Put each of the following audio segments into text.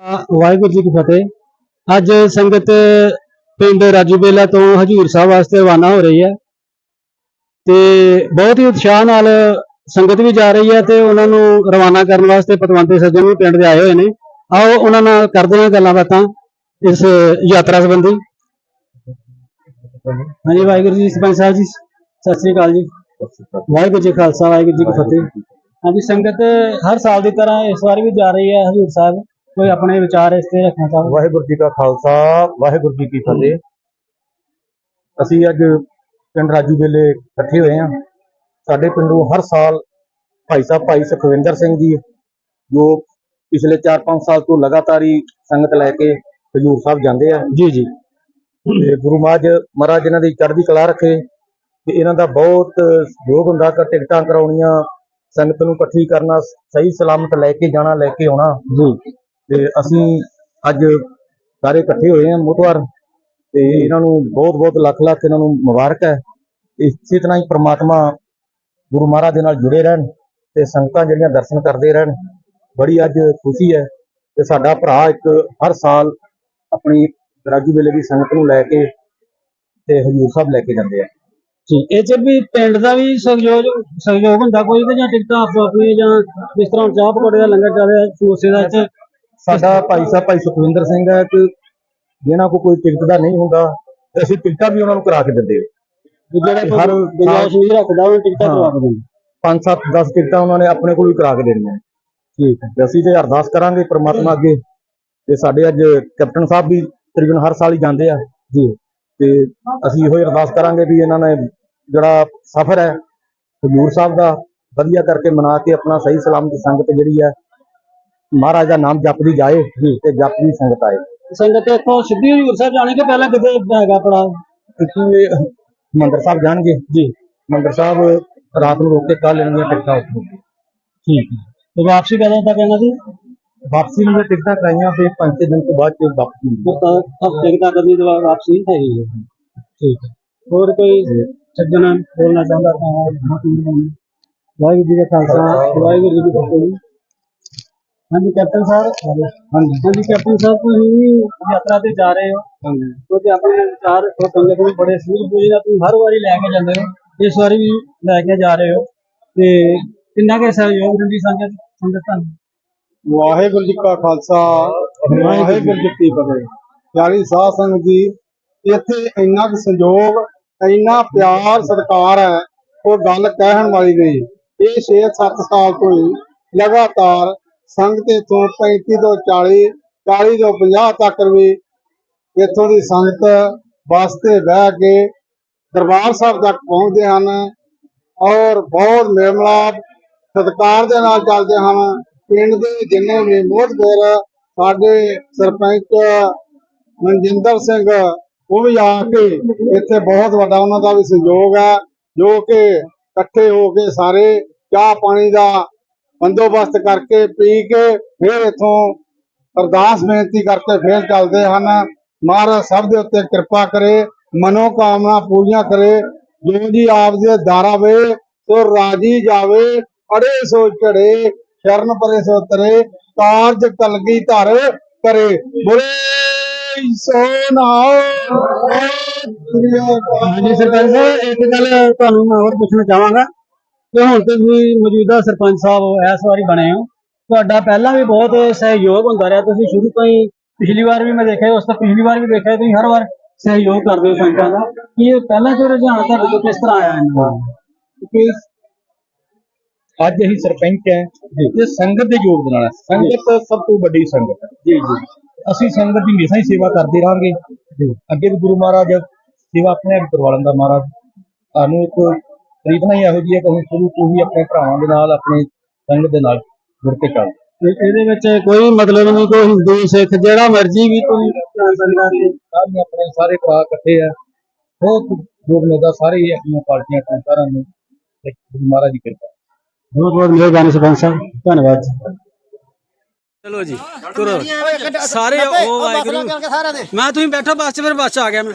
ਵਾਹਿਗੁਰੂ ਜੀ ਕੀ ਫਤਿਹ। ਅੱਜ ਸੰਗਤ ਪਿੰਡ ਰਾਜੂਬੇਲਾ ਤੋਂ ਹਜੂਰ ਸਾਹਿਬ ਵਾਸਤੇ ਰਵਾਨਾ ਹੋ ਰਹੀ ਹੈ। ਤੇ ਬਹੁਤ ਹੀ ਉਤਸ਼ਾਹ ਨਾਲ ਸੰਗਤ ਵੀ ਜਾ ਰਹੀ ਹੈ ਤੇ ਉਹਨਾਂ ਨੂੰ ਰਵਾਨਾ ਕਰਨ ਵਾਸਤੇ ਪਤਵੰਤੇ ਸੱਜਣ ਵੀ ਪਿੰਡ ਦੇ ਆਏ ਹੋਏ ਨੇ। ਆਓ ਉਹਨਾਂ ਨਾਲ ਕਰਦੇ ਹਾਂ ਗੱਲਾਂ ਬਾਤਾਂ ਇਸ ਯਾਤਰਾ ਸੰਬੰਧੀ। ਹਾਂਜੀ ਵਾਹਿਗੁਰੂ ਜੀ, ਸਰਪੰਚ ਸਾਹਿਬ ਜੀ, ਸਤਿ ਸ੍ਰੀ ਅਕਾਲ ਜੀ। ਵਾਹਿਗੁਰੂ ਜੀ ਖਾਲਸਾ, ਵਾਹਿਗੁਰੂ ਜੀ ਕੀ ਫਤਿਹ। ਹਾਂਜੀ, ਸੰਗਤ ਹਰ ਸਾਲ ਦੀ ਤਰ੍ਹਾਂ ਇਸ ਵਾਰ ਵੀ ਜਾ ਰਹੀ ਹੈ ਹਜੂਰ ਸਾਹਿਬ। ਕੋਈ ਆਪਣੇ ਵਿਚਾਰ ਇਸ ਤੇ ਰੱਖਣਾ ਚਾਹੋ? ਵਾਹਿਗੁਰੂ ਜੀ ਕਾ ਖਾਲਸਾ ਵਾਹਿਗੁਰੂ ਜੀ ਕੀ ਫਤਿਹ। ਅਸੀਂ ਅੱਜ ਪਿੰਡ ਰਾਜੂ ਵੇਲੇ ਇਕੱਠੇ ਹੋਏ ਹਾਂ। ਸਾਡੇ ਪਿੰਡੋਂ ਹਰ ਸਾਲ ਭਾਈ ਸਾਹਿਬ ਭਾਈ ਸੁਖਵਿੰਦਰ ਸਿੰਘ ਜੀ ਜੋ ਪਿਛਲੇ 4-5 ਸਾਲ ਤੋਂ ਲਗਾਤਾਰ ਹੀ ਸੰਗਤ ਲੈ ਕੇ ਹਜੂਰ ਸਾਹਿਬ ਜਾਂਦੇ ਆ। ਜੀ ਜੀ। ਤੇ ਗੁਰੂ ਮਹਾਰਾਜ ਮਹਾਰਾਜ ਇਹਨਾਂ ਦੀ ਚੜ੍ਹਦੀ ਕਲਾ ਰੱਖੇ। ਤੇ ਇਹਨਾਂ ਦਾ ਬਹੁਤ ਸਹਿਯੋਗ ਹੁੰਦਾ ਕਿ ਟਿਕਟਾਂ ਕਰਾਉਣੀਆਂ ਸੰਗਤ ਨੂੰ ਇਕੱਠੀ ਕਰਨਾ ਸਹੀ ਸਲਾਮਤ ਲੈ ਕੇ ਜਾਣਾ ਲੈ ਕੇ ਆਉਣਾ। ਜੀ। ਤੇ ਅਸੀਂ ਅੱਜ ਸਾਰੇ ਇਕੱਠੇ ਹੋਏ ਹਾਂ ਮੋਤਵਾਰ ਤੇ ਇਹਨਾਂ ਨੂੰ ਬਹੁਤ ਬਹੁਤ ਲੱਖ ਲੱਖ ਇਹਨਾਂ ਨੂੰ ਮੁਬਾਰਕ ਹੈ। ਇਸੇ ਤਰ੍ਹਾਂ ਹੀ ਪ੍ਰਮਾਤਮਾ ਗੁਰੂ ਮਹਾਰਾਜ ਦੇ ਨਾਲ ਜੁੜੇ ਰਹਿਣ ਤੇ ਸੰਗਤਾਂ ਜਿਹੜੀਆਂ ਦਰਸ਼ਨ ਕਰਦੇ ਰਹਿਣ। ਬੜੀ ਅੱਜ ਖੁਸ਼ੀ ਹੈ ਤੇ ਸਾਡਾ ਭਰਾ ਇੱਕ ਹਰ ਸਾਲ ਆਪਣੀ ਰਾਜੂ ਵੇਲੇ ਦੀ ਸੰਗਤ ਨੂੰ ਲੈ ਕੇ ਤੇ ਹਜੂਰ ਸਾਹਿਬ ਲੈ ਕੇ ਜਾਂਦੇ ਆ। ਜੀ, ਇਹ ਚ ਵੀ ਪਿੰਡ ਦਾ ਵੀ ਸਹਿਯੋਗ ਸਹਿਯੋਗ ਹੁੰਦਾ ਕੋਈ ਜਾਂ ਟਿਕਟਾਂ ਆਪੋ ਆਪਣੀ ਜਾਂ ਜਿਸ ਤਰ੍ਹਾਂ ਚਾਹ ਪਕੌੜੇ ਦਾ ਲੰਗਰ ਚੱਲ ਰਿਹਾ, ਸਮੋਸੇ ਦਾ ਚ ਸਾਡਾ ਭਾਈ ਸਾਹਿਬ ਭਾਈ ਸੁਖਵਿੰਦਰ ਸਿੰਘ ਹੈ ਕਿ ਜਿਹਨਾਂ ਕੋਲ ਕੋਈ ਟਿਕਟ ਦਾ ਨਹੀਂ ਹੁੰਦਾ ਤੇ ਅਸੀਂ ਟਿਕਟਾਂ ਵੀ ਉਹਨਾਂ ਨੂੰ ਕਰਾ ਕੇ ਦਿੰਦੇ ਹਾਂ। ਜਿਹੜਾ ਹਰ ਗੁਜਾਇਸ਼ ਨਹੀਂ ਰੱਖਦਾ ਉਹ ਟਿਕਟਾਂ ਹਾਂ। ਕਰਵਾ ਕੇ ਦਿੰਦੇ। ਪੰਜ ਸੱਤ 10 ਟਿਕਟਾਂ ਉਹਨਾਂ ਨੇ ਆਪਣੇ ਕੋਲ ਹੀ ਕਰਾ ਕੇ ਦੇਣੀਆਂ। ਠੀਕ ਹੈ। ਅਸੀਂ ਤੇ ਅਰਦਾਸ ਕਰਾਂਗੇ ਪ੍ਰਮਾਤਮਾ ਅੱਗੇ ਤੇ ਸਾਡੇ ਅੱਜ ਕੈਪਟਨ ਸਾਹਿਬ ਵੀ ਤਕਰੀਬਨ ਹਰ ਸਾਲ ਹੀ ਜਾਂਦੇ ਆ। ਜੀ। ਤੇ ਅਸੀਂ ਇਹੋ ਹੀ ਅਰਦਾਸ ਕਰਾਂਗੇ ਵੀ ਇਹਨਾਂ ਨੇ ਜਿਹੜਾ ਸਫ਼ਰ ਹੈ ਹਜੂਰ ਸਾਹਿਬ ਦਾ ਵਧੀਆ ਕਰਕੇ ਮਨਾ ਕੇ ਆਪਣਾ ਸਹੀ ਸਲਾਮਤ ਸੰਗਤ ਜਿਹੜੀ ਹੈ ਮਹਾਰਾਜ ਦਾ ਨਾਮ ਜਪਦੀ ਜਾਏ ਤੇ ਜਪਦੀ ਸੰਗਤ ਆਏ ਸੰਗਤ ਇੱਥੋਂ ਸਿੱਧੀ ਹਜੂਰ ਸਾਹਿਬ ਜਾਣੀ ਕਿ ਪਹਿਲਾਂ ਕਿਤੇ ਹੈਗਾ ਪੜਾ ਕਿਉਂਕਿ ਮੰਦਰ ਸਾਹਿਬ ਜਾਣਗੇ ਜੀ ਮੰਦਰ ਸਾਹਿਬ ਰਾਤ ਨੂੰ ਰੋਕ ਕੇ ਕੱਲ ਲੈਣਗੇ ਟਿਕਟਾਂ ਉੱਥੋਂ ਠੀਕ ਹੈ ਤੇ ਵਾਪਸੀ ਕਦੋਂ ਤੱਕ ਇਹਨਾਂ ਦੀ ਵਾਪਸੀ ਨੂੰ ਜੇ ਟਿਕਟਾਂ ਕਰਾਈਆਂ ਫਿਰ ਪੰਜ ਛੇ ਦਿਨ ਤੋਂ ਬਾਅਦ ਚ ਵਾਪਸੀ ਹੁੰਦੀ ਹੈ। ਤਾਂ ਹਫ਼ਤੇ ਤੱਕ ਕਰਨੀ ਤੇ ਬਾਅਦ ਵਾਪਸੀ ਹੈਗੀ ਹੈ ਠੀਕ ਹੈ ਹੋਰ ਕੋਈ ਸੱਜਣ ਬੋਲਣਾ ਚਾਹੁੰਦਾ ਤਾਂ ਵਾਹਿਗੁਰੂ ਜੀ ਦਾ ਖਾਲਸਾ ਵਾਹਿਗੁਰੂ ਜੀ ਕੀ ਫਤਿਹ ਜੀ। ਹਾਂਜੀ ਕੈਪਟਨ ਸਾਹਿਬ। ਹਾਂਜੀ ਹਾਂਜੀ ਕੈਪਟਨ ਸਾਹਿਬ ਤੁਸੀਂ ਯਾਤਰਾ ਤੇ ਜਾ ਰਹੇ ਹੋ। ਹਾਂਜੀ। ਕਿਉਂਕਿ ਆਪਣੇ ਵਿਚਾਰ ਉਹ ਸੰਗਤ ਨੂੰ ਬੜੇ ਸੂਝ ਬੂਝ ਨਾਲ ਤੁਸੀਂ ਹਰ ਵਾਰੀ ਲੈ ਕੇ ਜਾਂਦੇ ਹੋ। ਇਸ ਵਾਰੀ ਵੀ ਲੈ ਕੇ ਜਾ ਰਹੇ ਹੋ। ਤੇ ਕਿੰਨਾ ਕੁ ਸਹਿਯੋਗ ਦਿੰਦੀ ਸੰਗਤ ਸੰਗਤ ਤੁਹਾਨੂੰ ਵਾਹਿਗੁਰੂ ਜੀ ਕਾ ਖਾਲਸਾ ਵਾਹਿਗੁਰੂ ਜੀ ਕੀ ਫਤਿਹ। ਪਿਆਰੀ ਸਾਧ ਸੰਗਤ ਜੀ ਇੱਥੇ ਇੰਨਾ ਕੁ ਸੰਯੋਗ ਇੰਨਾ ਪਿਆਰ ਸਤਿਕਾਰ ਹੈ ਉਹ ਗੱਲ ਕਹਿਣ ਵਾਲੀ ਨਹੀਂ। ਇਹ 6-7 ਸਾਲ ਤੋਂ ਹੀ ਲਗਾਤਾਰ ਸੰਗਤ ਇੱਥੋਂ 35 ਤੋਂ 40 40 ਤੋਂ 50 ਤੱਕ ਵੀ ਇੱਥੋਂ ਦੀ ਸੰਗਤ ਬੱਸ ਤੇ ਬਹਿ ਕੇ ਦਰਬਾਰ ਸਾਹਿਬ ਤੱਕ ਪਹੁੰਚਦੇ ਹਨ ਔਰ ਬਹੁਤ ਮੇਲ ਮਿਲਾਪ ਦੇ ਨਾਲ ਚੱਲਦੇ ਹਨ। ਪਿੰਡ ਦੇ ਜਿੰਨੇ ਵੀ ਮੋਹਤਬਰ ਸਾਡੇ ਸਰਪੰਚ ਮਨਜਿੰਦਰ ਸਿੰਘ, ਉਹ ਵੀ ਆ ਕੇ ਇੱਥੇ ਬਹੁਤ ਵੱਡਾ ਉਹਨਾਂ ਦਾ ਵੀ ਸਹਿਯੋਗ ਹੈ, ਜੋ ਕਿ ਇਕੱਠੇ ਹੋ ਕੇ ਸਾਰੇ ਚਾਹ ਪਾਣੀ ਦਾ ਬੰਦੋਬਸਤ ਕਰਕੇ ਪੀ ਕੇ ਫਿਰ ਇਥੋਂ ਅਰਦਾਸ ਬੇਨਤੀ ਕਰਕੇ ਫਿਰ ਚੱਲਦੇ ਹਨ। ਮਹਾਰਾਜ ਸਭ ਦੇ ਉੱਤੇ ਕਿਰਪਾ ਕਰੇ ਮਨੋ ਕਾਮਨਾ ਪੂਰੀਆਂ ਕਰੇ। ਜੋ ਜੀ ਆਪ ਦੇ ਦਾਰਾ ਸੋ ਰਾਜੀ ਜਾਵੇ, ਅੜੇ ਸੋ ਚੜੇ ਸ਼ਰਨ ਪਰੇ ਸੋ ਤਰੇ, ਕਾਰਜ ਕਲਗੀ ਧਰ ਕਰੇ। ਬੋਲੇ ਸੋ ਨਾਮ ਹਾਂਜੀ, ਸਰਪੰਚ ਸਾਹਿਬ, ਇੱਕ ਗੱਲ ਤੁਹਾਨੂੰ ਮੈਂ ਹੋਰ ਪੁੱਛਣਾ ਚਾਹਾਂਗਾ। ਕਿ ਹੁਣ ਤੁਸੀਂ ਮੌਜੂਦਾ ਸਰਪੰਚ ਸਾਹਿਬ ਇਸ ਵਾਰੀ ਬਣੇ ਹੋ। ਤੁਹਾਡਾ ਪਹਿਲਾਂ ਵੀ ਬਹੁਤ ਸਹਿਯੋਗ ਹੁੰਦਾ ਰਿਹਾ। ਤੁਸੀਂ ਸ਼ੁਰੂ ਤੋਂ ਹੀ ਪਿਛਲੀ ਵਾਰ ਵੀ ਮੈਂ ਦੇਖਿਆ ਉਸ ਤੋਂ ਪਿਛਲੀ ਵਾਰ ਵੀ ਦੇਖਿਆ ਤੁਸੀਂ ਹਰ ਵਾਰ ਸਹਿਯੋਗ ਕਰਦੇ ਹੋ ਸੰਗਤਾਂ ਦਾ। ਕੀ ਇਹ ਪਹਿਲਾਂ ਤੋਂ ਰੁਝਾਨ ਤੁਹਾਡੇ ਤੋਂ ਕਿਸ ਤਰ੍ਹਾਂ ਆਇਆ ਇਹਨਾਂ ਦਾ? ਕਿਉਂਕਿ ਅੱਜ ਅਸੀਂ ਸਰਪੰਚ ਹੈ ਇਹ ਸੰਗਤ ਦੇ ਯੋਗ ਦੇ ਨਾਲ। ਸੰਗਤ ਸਭ ਤੋਂ ਵੱਡੀ ਸੰਗਤ ਹੈ। ਜੀ ਜੀ। ਅਸੀਂ ਸੰਗਤ ਦੀ ਹਮੇਸ਼ਾ ਹੀ ਸੇਵਾ ਕਰਦੇ ਰਹਾਂਗੇ। ਅੱਗੇ ਵੀ ਗੁਰੂ ਮਹਾਰਾਜ ਸੇਵਾ ਆਪਣੇ ਆਪ ਲੈਂਦਾ ਮਹਾਰਾਜ। ਸਾਨੂੰ ਇੱਕ ਪ੍ਰੀਤਨਾ ਹੀ ਇਹੋ ਜਿਹੀ ਹੈ ਕਿ ਅਸੀਂ ਸ਼ੁਰੂ ਤੋਂ ਹੀ ਆਪਣੇ ਭਰਾਵਾਂ ਦੇ ਨਾਲ ਆਪਣੇ ਸੰਗਤ ਦੇ ਨਾਲ ਜੁੜ ਕੇ ਚੱਲਦੇ ਤੇ ਇਹਦੇ ਵਿੱਚ ਕੋਈ ਮਤਲਬ ਨਹੀਂ ਕੋਈ ਹਿੰਦੂ ਸਿੱਖ ਜਿਹੜਾ ਮਰਜ਼ੀ ਵੀ ਕੋਈ ਜਾ ਸਕਦਾ ਹੈ। ਸਾਰੇ ਆਪਣੇ ਸਾਰੇ ਭਰਾ ਇਕੱਠੇ ਆ। ਬਹੁਤ ਯੋਗ ਮਿਲਦਾ ਸਾਰੇ ਹੀ ਆਪਣੀਆਂ ਪਾਰਟੀਆਂ ਤੋਂ ਸਾਰਿਆਂ ਨੂੰ ਗੁਰੂ ਮਹਾਰਾਜ ਦੀ ਕਿਰਪਾ। ਬਹੁਤ ਬਹੁਤ ਮਿਹਰਬਾਨੀ ਸਰਪੰਚ ਸਾਹਿਬ ਧੰਨਵਾਦ ਜੀ। ਚਲੋ ਜੀ ਤੁਰੋ। ਸਾਰੇ ਉਹ ਵਾਹਿਗੁਰੂ। ਮੈਂ ਤੁਸੀਂ ਬੈਠੋ ਬੱਸ 'ਚ ਫਿਰ ਬੱਸ ਆ ਗਿਆ ਮੈਂ।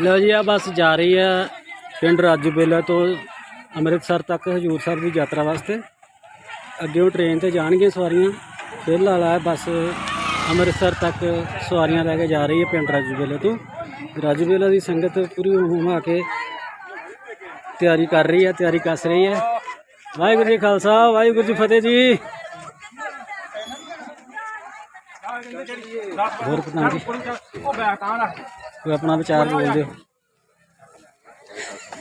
ਲਓ ਜੀ ਆ ਬੱਸ ਜਾ ਰਹੀ ਹੈ ਪਿੰਡ ਰਾਜੂਬੇਲਾ ਤੋਂ ਅੰਮ੍ਰਿਤਸਰ ਤੱਕ, ਹਜੂਰ ਸਾਹਿਬ ਦੀ ਯਾਤਰਾ ਵਾਸਤੇ। ਅੱਗੇ ਉਹ ਟ੍ਰੇਨ ਤੇ ਜਾਣਗੇ ਸਵਾਰੀਆਂ। ਫਿਰ ਆ ਬੱਸ ਅੰਮ੍ਰਿਤਸਰ ਤੱਕ ਸਵਾਰੀਆਂ ਲੈ ਕੇ ਜਾ ਰਹੀ ਹੈ ਪਿੰਡ ਰਾਜੂਬੇਲਾ ਤੋਂ। ਰਾਜੂਬੇਲਾ ਦੀ ਸੰਗਤ ਪੂਰੀ ਹੁਮਾ ਕੇ ਤਿਆਰੀ ਕਰ ਰਹੀ ਹੈ ਤਿਆਰੀ ਕੱਸ ਰਹੀ ਹੈ ਵਾਹਿਗੁਰੂ ਜੀ ਖਾਲਸਾ, ਵਾਹਿਗੁਰੂ ਜੀ ਫਤਿਹ ਜੀ। ਹੋਰ ਪਤਾ ਜੀ? ਕੋਈ ਆਪਣਾ ਵਿਚਾਰ ਬੋਲ ਦਿਓ